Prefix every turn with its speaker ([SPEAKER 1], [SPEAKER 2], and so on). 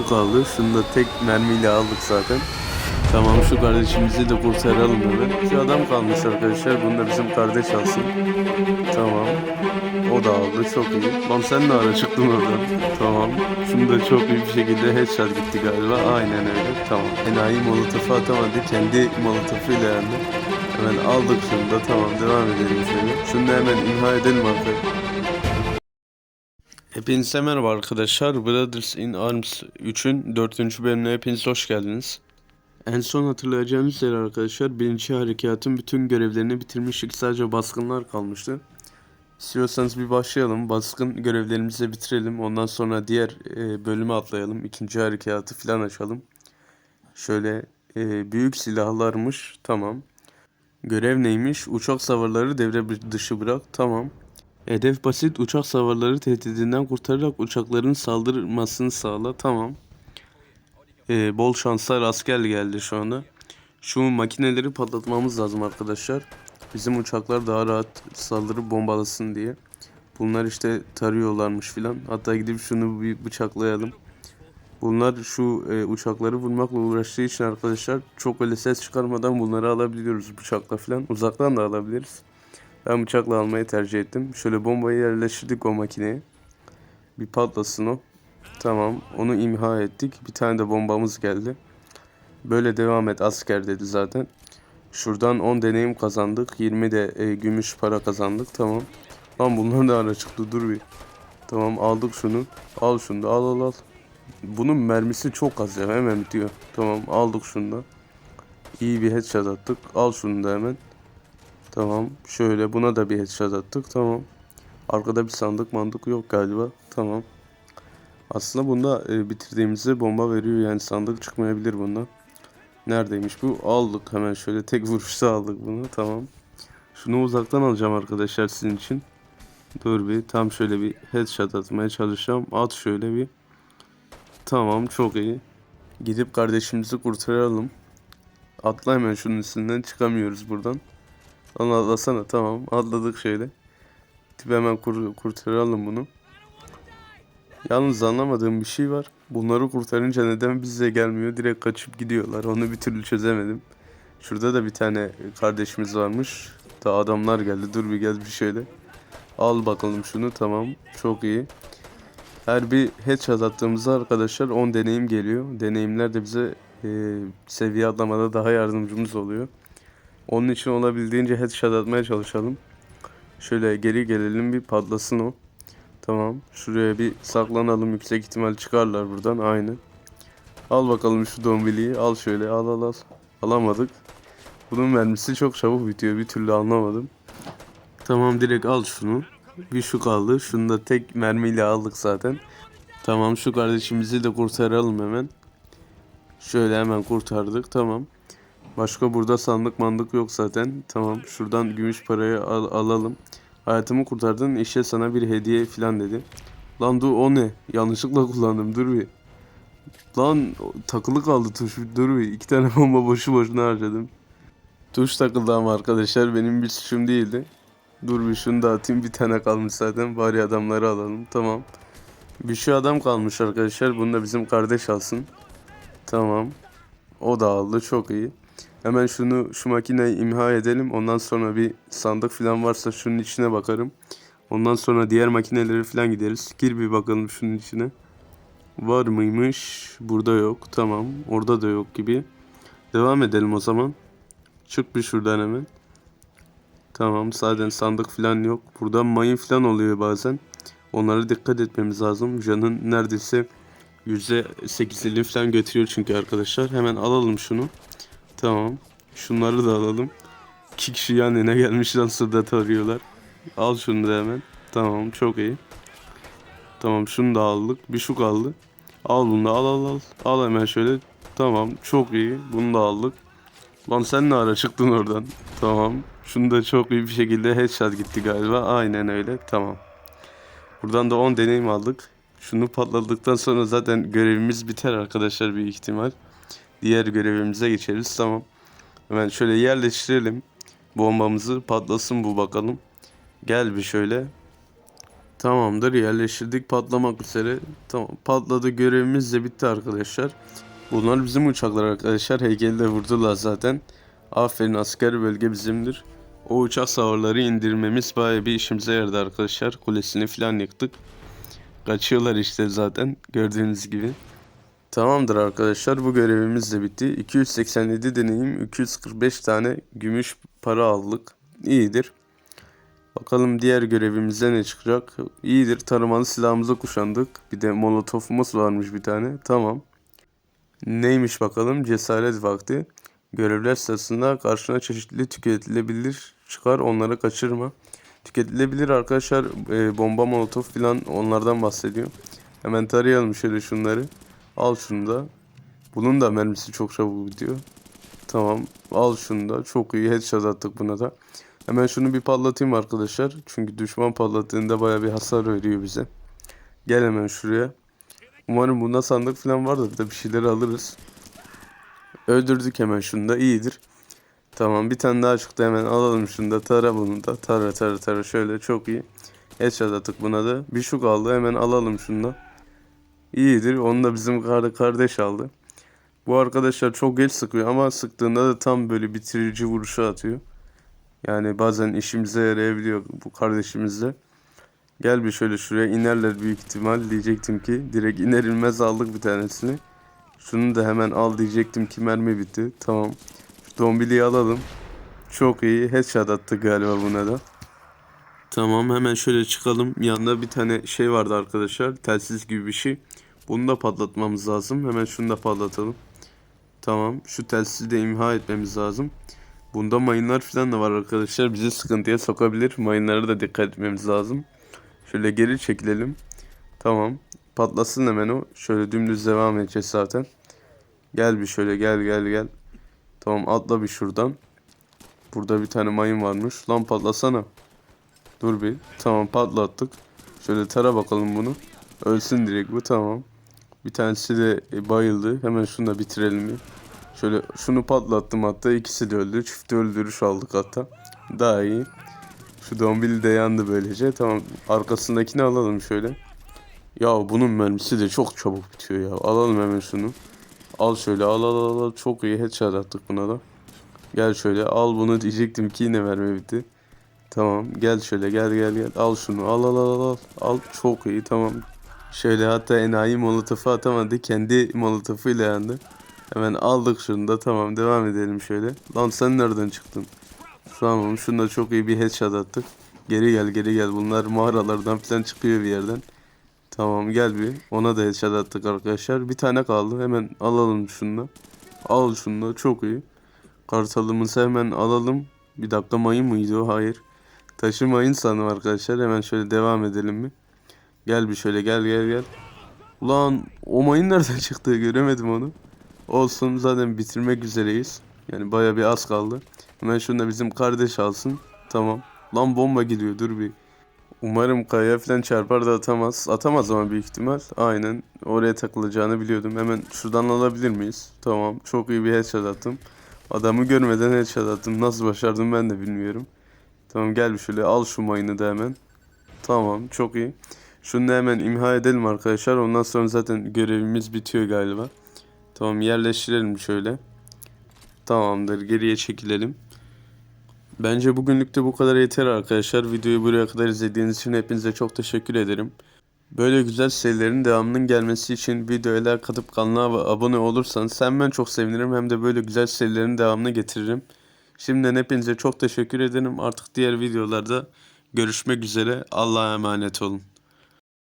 [SPEAKER 1] şu kaldı. Şunu da tek mermiyle aldık zaten. Tamam şu kardeşimizi de kurtaralım hemen. Şu adam kalmış arkadaşlar. Bunu da bizim kardeş alsın. Tamam. O da aldı. Çok iyi. Lan sen ne ara çıktın oradan? Tamam. Şunu da çok iyi bir şekilde headshot gitti galiba. Aynen öyle. Tamam. Enayi molotofu atamadı. Kendi molotofuyla yani. Hemen aldık şunu da. Tamam devam edelim şöyle. Şunu da hemen imha edelim arkadaşlar. Hepinize merhaba arkadaşlar. Brothers in Arms 3'ün 4. bölümüne hepiniz hoş geldiniz. En son hatırlayacağınız üzere arkadaşlar birinci harekatın bütün görevlerini bitirmiştik. Sadece baskınlar kalmıştı. İstiyorsanız bir başlayalım. Baskın görevlerimizi bitirelim. Ondan sonra diğer e, bölüme atlayalım. İkinci harekatı falan açalım. Şöyle e, büyük silahlarmış. Tamam. Görev neymiş? Uçak savarları devre dışı bırak. Tamam. Hedef basit uçak savarları tehdidinden kurtararak uçakların saldırmasını sağla. Tamam. Ee, bol şanslar asker geldi şu anda. Şu makineleri patlatmamız lazım arkadaşlar. Bizim uçaklar daha rahat saldırıp bombalasın diye. Bunlar işte tarıyorlarmış filan. Hatta gidip şunu bir bıçaklayalım. Bunlar şu e, uçakları vurmakla uğraştığı için arkadaşlar çok öyle ses çıkarmadan bunları alabiliyoruz bıçakla filan. Uzaktan da alabiliriz. Ben bıçakla almayı tercih ettim. Şöyle bombayı yerleştirdik o makineye. Bir patlasın o. Tamam. Onu imha ettik. Bir tane de bombamız geldi. Böyle devam et asker dedi zaten. Şuradan 10 deneyim kazandık. 20 de e, gümüş para kazandık. Tamam. Lan bunlar da ara çıktı. Dur bir. Tamam aldık şunu. Al şunu da al al al. Bunun mermisi çok az ya. Hemen bitiyor. Tamam aldık şunu da. İyi bir headshot attık. Al şunu da hemen. Tamam. Şöyle buna da bir headshot attık. Tamam. Arkada bir sandık mandık yok galiba. Tamam. Aslında bunda e, bitirdiğimizde bomba veriyor. Yani sandık çıkmayabilir bundan. Neredeymiş bu? Aldık hemen şöyle tek vuruşta aldık bunu. Tamam. Şunu uzaktan alacağım arkadaşlar sizin için. Dur bir tam şöyle bir headshot atmaya çalışacağım. At şöyle bir. Tamam çok iyi. Gidip kardeşimizi kurtaralım. Atla hemen şunun üstünden çıkamıyoruz buradan. Lan atlasana tamam atladık şöyle. Gidip hemen kur kurtaralım bunu. Yalnız anlamadığım bir şey var. Bunları kurtarınca neden bize gelmiyor? Direkt kaçıp gidiyorlar. Onu bir türlü çözemedim. Şurada da bir tane kardeşimiz varmış. Da adamlar geldi. Dur bir gel bir şöyle. Al bakalım şunu. Tamam. Çok iyi. Her bir headshot attığımızda arkadaşlar 10 deneyim geliyor. Deneyimler de bize e, seviye atlamada daha yardımcımız oluyor. Onun için olabildiğince headshot atmaya çalışalım. Şöyle geri gelelim bir patlasın o. Tamam. Şuraya bir saklanalım. Yüksek ihtimal çıkarlar buradan. Aynı. Al bakalım şu dombiliyi. Al şöyle. Al al al. Alamadık. Bunun mermisi çok çabuk bitiyor. Bir türlü anlamadım. Tamam direkt al şunu. Bir şu kaldı. Şunu da tek mermiyle aldık zaten. Tamam şu kardeşimizi de kurtaralım hemen. Şöyle hemen kurtardık. Tamam. Başka burada sandık mandık yok zaten. Tamam şuradan gümüş parayı al- alalım. Hayatımı kurtardın işte sana bir hediye falan dedi. Lan dur o ne? Yanlışlıkla kullandım dur bir. Lan takılı kaldı tuş dur bir. İki tane bomba boşu boşuna harcadım. Tuş takıldı ama arkadaşlar benim bir suçum değildi. Dur bir şunu da atayım bir tane kalmış zaten bari adamları alalım tamam. Bir şu adam kalmış arkadaşlar bunu da bizim kardeş alsın. Tamam. O da aldı çok iyi. Hemen şunu şu makineyi imha edelim. Ondan sonra bir sandık falan varsa şunun içine bakarım. Ondan sonra diğer makineleri falan gideriz. Gir bir bakalım şunun içine. Var mıymış? Burada yok. Tamam. Orada da yok gibi. Devam edelim o zaman. Çık bir şuradan hemen. Tamam. Zaten sandık falan yok. Burada mayın falan oluyor bazen. Onlara dikkat etmemiz lazım. Canın neredeyse %8'ini falan götürüyor çünkü arkadaşlar. Hemen alalım şunu. Tamam. Şunları da alalım. İki kişi yan yana gelmiş lan sırdat arıyorlar. Al şunu da hemen. Tamam çok iyi. Tamam şunu da aldık. Bir şu kaldı. Al bunu da al al al. Al hemen şöyle. Tamam çok iyi. Bunu da aldık. Lan sen ne ara çıktın oradan? Tamam. Şunu da çok iyi bir şekilde headshot gitti galiba. Aynen öyle. Tamam. Buradan da 10 deneyim aldık. Şunu patladıktan sonra zaten görevimiz biter arkadaşlar bir ihtimal. Diğer görevimize geçeriz. Tamam. Hemen şöyle yerleştirelim. Bombamızı patlasın bu bakalım. Gel bir şöyle. Tamamdır yerleştirdik patlamak üzere. Tamam patladı görevimiz de bitti arkadaşlar. Bunlar bizim uçaklar arkadaşlar. Heykeli de vurdular zaten. Aferin asker bölge bizimdir. O uçak savarları indirmemiz bayağı bir işimize yaradı arkadaşlar. Kulesini falan yıktık. Kaçıyorlar işte zaten gördüğünüz gibi. Tamamdır arkadaşlar bu görevimiz de bitti. 287 deneyim 245 tane gümüş para aldık. İyidir. Bakalım diğer görevimizde ne çıkacak. İyidir tarımalı silahımıza kuşandık. Bir de molotofumuz varmış bir tane. Tamam. Neymiş bakalım cesaret vakti. Görevler sırasında karşına çeşitli tüketilebilir çıkar onları kaçırma. Tüketilebilir arkadaşlar e, bomba molotof filan onlardan bahsediyor. Hemen tarayalım şöyle şunları. Al şunu da. Bunun da mermisi çok çabuk bitiyor. Tamam al şunu da. Çok iyi headshot attık buna da. Hemen şunu bir patlatayım arkadaşlar. Çünkü düşman patlattığında baya bir hasar veriyor bize. Gel hemen şuraya. Umarım bunda sandık falan vardır da bir şeyler alırız. Öldürdük hemen şunu da iyidir. Tamam bir tane daha çıktı hemen alalım şunu da tara bunu da tara tara tara şöyle çok iyi. Headshot attık buna da. Bir şu kaldı hemen alalım şunu da. İyidir onu da bizim kar- kardeş aldı. Bu arkadaşlar çok geç sıkıyor ama sıktığında da tam böyle bitirici vuruşu atıyor. Yani bazen işimize yarayabiliyor bu kardeşimizle. Gel bir şöyle şuraya inerler büyük ihtimal diyecektim ki direkt iner inmez aldık bir tanesini. Şunu da hemen al diyecektim ki mermi bitti. Tamam. Şu dombiliyi alalım. Çok iyi. Headshot attı galiba buna da. Tamam hemen şöyle çıkalım. Yanında bir tane şey vardı arkadaşlar. Telsiz gibi bir şey. Bunu da patlatmamız lazım. Hemen şunu da patlatalım. Tamam. Şu telsizi de imha etmemiz lazım. Bunda mayınlar falan da var arkadaşlar. Bizi sıkıntıya sokabilir. Mayınlara da dikkat etmemiz lazım. Şöyle geri çekilelim. Tamam. Patlasın hemen o. Şöyle dümdüz devam edeceğiz zaten. Gel bir şöyle gel gel gel. Tamam atla bir şuradan. Burada bir tane mayın varmış. Lan patlasana. Dur bir. Tamam patlattık. Şöyle tara bakalım bunu. Ölsün direkt bu tamam. Bir tanesi de e, bayıldı. Hemen şunu da bitirelim bir. Şöyle şunu patlattım hatta ikisi de öldü. Çift öldürüş aldık hatta. Daha iyi. Şu dombili de yandı böylece. Tamam arkasındakini alalım şöyle. Ya bunun mermisi de çok çabuk bitiyor ya. Alalım hemen şunu. Al şöyle al al al al. Çok iyi headshot attık buna da. Gel şöyle al bunu diyecektim ki yine mermi bitti. Tamam gel şöyle gel gel gel. Al şunu al al al al. Al çok iyi tamam. Şöyle hatta enayi molotofu atamadı. Kendi molotofuyla yandı. Hemen aldık şunu da tamam devam edelim şöyle. Lan sen nereden çıktın? Tamam şunu da çok iyi bir headshot attık. Geri gel geri gel bunlar mağaralardan falan çıkıyor bir yerden. Tamam gel bir ona da headshot attık arkadaşlar. Bir tane kaldı hemen alalım şunu da. Al şunu da çok iyi. Kartalımızı hemen alalım. Bir dakika mayın mıydı o? Hayır. Taşı mayın sandım arkadaşlar. Hemen şöyle devam edelim mi? Gel bir şöyle gel gel gel. Ulan o mayın nereden çıktı göremedim onu. Olsun zaten bitirmek üzereyiz. Yani baya bir az kaldı. Hemen şunu da bizim kardeş alsın. Tamam. Lan bomba gidiyor dur bir. Umarım kayaya falan çarpar da atamaz. Atamaz ama büyük ihtimal. Aynen. Oraya takılacağını biliyordum. Hemen şuradan alabilir miyiz? Tamam. Çok iyi bir headshot attım. Adamı görmeden headshot attım. Nasıl başardım ben de bilmiyorum. Tamam gel şöyle al şu mayını da hemen. Tamam çok iyi. Şunu da hemen imha edelim arkadaşlar. Ondan sonra zaten görevimiz bitiyor galiba. Tamam yerleştirelim şöyle. Tamamdır geriye çekilelim. Bence bugünlük de bu kadar yeter arkadaşlar. Videoyu buraya kadar izlediğiniz için hepinize çok teşekkür ederim. Böyle güzel serilerin devamının gelmesi için videoya like atıp kanala abone olursanız hem ben çok sevinirim hem de böyle güzel serilerin devamını getiririm. Şimdiden hepinize çok teşekkür ederim. Artık diğer videolarda görüşmek üzere. Allah'a emanet olun.